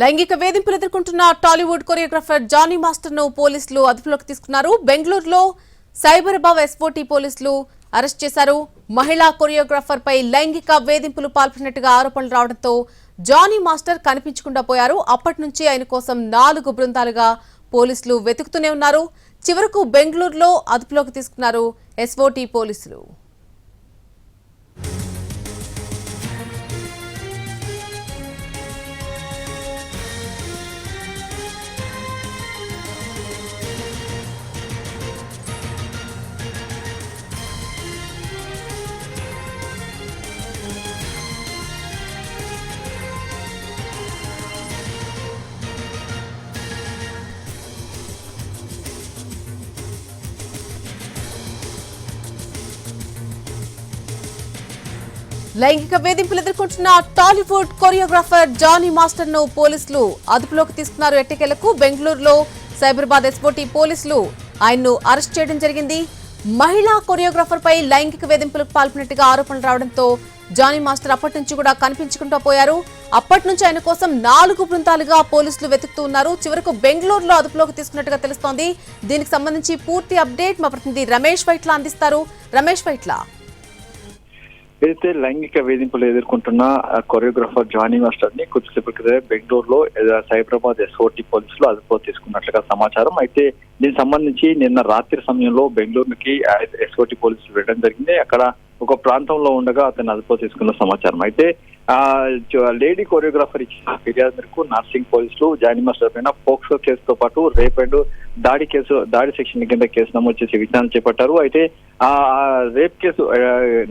లైంగిక వేధింపులు ఎదుర్కొంటున్న టాలీవుడ్ కొరియోగ్రాఫర్ జానీ మాస్టర్ను పోలీసులు అదుపులోకి తీసుకున్నారు. బెంగళూరులో సైబరాబాద్ ఎస్ఓటీ పోలీసులు అరెస్ట్ చేశారు. మహిళా కొరియోగ్రాఫర్ పై లైంగిక వేధింపులు పాల్పడినట్టుగా ఆరోపణలు రావడంతో జానీ మాస్టర్ కనిపించకుండా పోయారు. అప్పటి నుంచి ఆయన కోసం నాలుగు బృందాలుగా పోలీసులు వెతుకుతూనే ఉన్నారు. చివరకు బెంగళూరులో అదుపులోకి తీసుకున్నారు ఎస్ఓటీ పోలీసులు. లైంగిక వేధింపులు ఎదుర్కొంటున్న టాలీవుడ్ కొరియోగ్రాఫర్ జానీ మాస్టర్ను పోలీసులు అదుపులోకి తీసుకున్నారు. ఎట్టకేలకు బెంగళూరులో సైబరాబాద్ ఎస్పోటీ పోలీసులు ఆయన్ను అరెస్ట్ చేయడం జరిగింది. మహిళా కొరియోగ్రాఫర్ పై లైంగిక వేధింపులకు పాల్పడినట్టుగా ఆరోపణలు రావడంతో జానీ మాస్టర్ అప్పటి నుంచి కూడా కనిపించకుండా పోయారు. అప్పటి నుంచి ఆయన కోసం నాలుగు బృందాలుగా పోలీసులు వెతుకుతూ ఉన్నారు. చివరకు బెంగళూరులో అదుపులోకి తీసుకున్నట్టుగా తెలుస్తోంది. దీనికి సంబంధించి పూర్తి అప్డేట్ మా ప్రతినిధి రమేష్ వైట్ల అందిస్తారు. రమేష్ వైట్ల. ఏదైతే లైంగిక వేధింపులు ఎదుర్కొంటున్న కొరియోగ్రాఫర్ జానీ మాస్టర్ని కొద్దిసేపు క్రితమే బెంగళూరులో ఏదో సైబరాబాద్ ఎస్ఓటి పోలీసులు అదుపులో తీసుకున్నట్లుగా సమాచారం. అయితే దీనికి సంబంధించి నిన్న రాత్రి సమయంలో బెంగళూరుకి ఎస్ఓటి పోలీసులు వెళ్ళడం జరిగింది. అక్కడ ఒక ప్రాంతంలో ఉండగా అతను అదుపులో తీసుకున్న సమాచారం. అయితే ఆ లేడీ కొరియోగ్రాఫర్ ఇచ్చిన ఫిర్యాదు మేరకు నార్సింగ్ పోలీసులు జానీ మాస్టర్ పైన పోక్సో కేసుతో పాటు రేప్ అండ్ దాడి కేసు దాడి సెక్షన్ కింద కేసు నమోదు చేసి విచారణ చేపట్టారు. అయితే ఆ రేప్ కేసు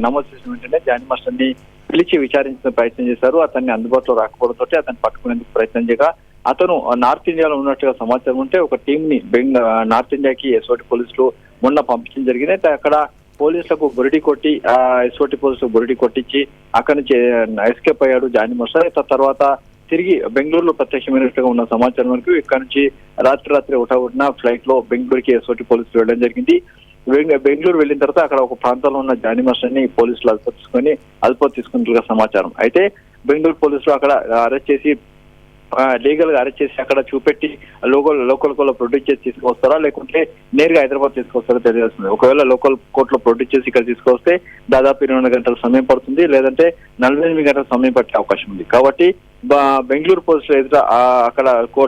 నమోదు చేసిన వెంటనే జానీ మాస్టర్ని పిలిచి విచారించిన ప్రయత్నం చేశారు. అతన్ని అందుబాటులో రాకపోవడంతో అతన్ని పట్టుకునేందుకు ప్రయత్నం చేయగా అతను నార్త్ ఇండియాలో ఉన్నట్టుగా సమాచారం ఉంటే ఒక టీం ని బెంగ నార్త్ ఇండియాకి ఎస్ఓటి పోలీసులు మొన్న పంపించడం జరిగింది. అయితే అక్కడ పోలీసులకు బురిడి కొట్టి ఆ ఎస్ఓటి పోలీసులకు బురిడి కొట్టించి అక్కడి నుంచి ఎస్కేప్ అయ్యాడు జాని మాస్టర్ తర్వాత తిరిగి బెంగళూరులో ప్రత్యక్షమైనట్టుగా ఉన్న సమాచారం వరకు ఇక్కడ నుంచి రాత్రి రాత్రి ఒకటవున ఫ్లైట్లో బెంగళూరుకి ఎస్ఓటి పోలీసులు వెళ్ళడం జరిగింది. బెంగళూరు వెళ్ళిన తర్వాత అక్కడ ఒక ప్రాంతంలో ఉన్న జానీ మాస్టర్ పోలీసులు అదుపు తీసుకొని అదుపు తీసుకున్నట్లుగా సమాచారం. అయితే బెంగళూరు పోలీసులు అక్కడ అరెస్ట్ చేసి లీగల్గా అరెస్ట్ చేసి అక్కడ చూపెట్టి లోకల్ లోకల్ కోర్టులో ప్రొడ్యూస్ చేసి తీసుకొస్తారా? లేకుంటే నేరుగా హైదరాబాద్ తీసుకొస్తారా తెలియాల్సింది. ఒకవేళ లోకల్ కోర్టులో ప్రొడ్యూస్ చేసి ఇక్కడ తీసుకొస్తే దాదాపు ఇరవై గంటల సమయం పడుతుంది లేదంటే నలభై ఎనిమిది గంటల సమయం పట్టే అవకాశం ఉంది. కాబట్టి బెంగళూరు పోలీసులు ఎదుట అక్కడ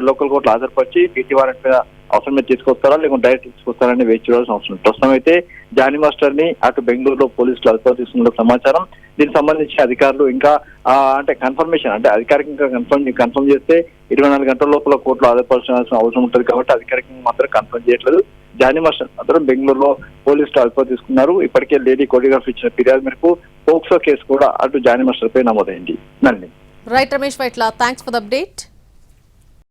లోకల్ కోర్టులో హాజరుపరిచి పీటీ వారెంట్ మీద అవసరం మీద తీసుకొస్తారా? లేకుంటే డైరెక్ట్ తీసుకొస్తారని వేచి చూడాల్సిన అవసరం ప్రస్తుతం అయితే జానీ మాస్టర్ని అటు బెంగళూరులో పోలీసులు అదుపులో తీసుకున్న సమాచారం. దీనికి సంబంధించి అధికారులు ఇంకా అంటే కన్ఫర్మేషన్ అంటే అధికారికంగా కన్ఫర్మ్ కన్ఫర్మ్ చేస్తే ఇరవై నాలుగు గంటల లోపల కోర్టులో ఆధారపడాల్సిన అవసరం ఉంటుంది కాబట్టి అధికారికంగా మాత్రం కన్ఫర్మ్ చేయట్లేదు. జానీ మాస్టర్ మాత్రం బెంగళూరులో పోలీసులు అదుపులో తీసుకున్నారు. ఇప్పటికే లేడీ కొరియోగ్రాఫ్ ఇచ్చిన ఫిర్యాదు మేరకు పోక్సో కేసు కూడా అటు జానీ మాస్టర్ పై నమోదైంది. నండి right Ramesh Vytla thanks for the update